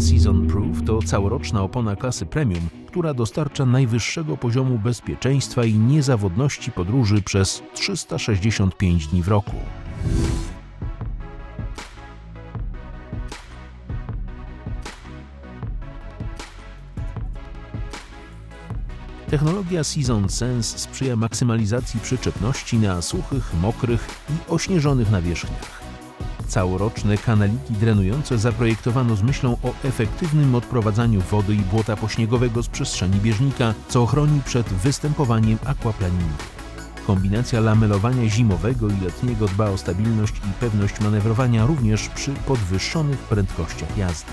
Season Proof to całoroczna opona klasy premium, która dostarcza najwyższego poziomu bezpieczeństwa i niezawodności podróży przez 365 dni w roku. Technologia Season Sense sprzyja maksymalizacji przyczepności na suchych, mokrych i ośnieżonych nawierzchniach. Całoroczne kanaliki drenujące zaprojektowano z myślą o efektywnym odprowadzaniu wody i błota pośniegowego z przestrzeni bieżnika, co ochroni przed występowaniem aquaplaningu. Kombinacja lamelowania zimowego i letniego dba o stabilność i pewność manewrowania również przy podwyższonych prędkościach jazdy.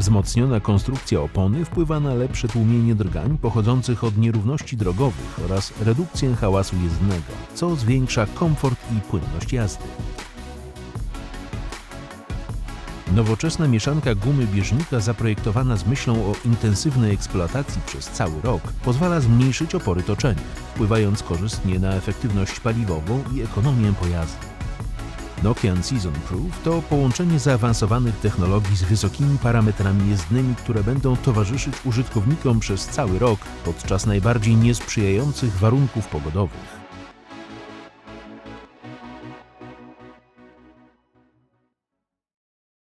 Wzmocniona konstrukcja opony wpływa na lepsze tłumienie drgań pochodzących od nierówności drogowych oraz redukcję hałasu jezdnego, co zwiększa komfort i płynność jazdy. Nowoczesna mieszanka gumy bieżnika zaprojektowana z myślą o intensywnej eksploatacji przez cały rok pozwala zmniejszyć opory toczenia, wpływając korzystnie na efektywność paliwową i ekonomię pojazdu. Nokian Season Proof to połączenie zaawansowanych technologii z wysokimi parametrami jezdnymi, które będą towarzyszyć użytkownikom przez cały rok podczas najbardziej niesprzyjających warunków pogodowych.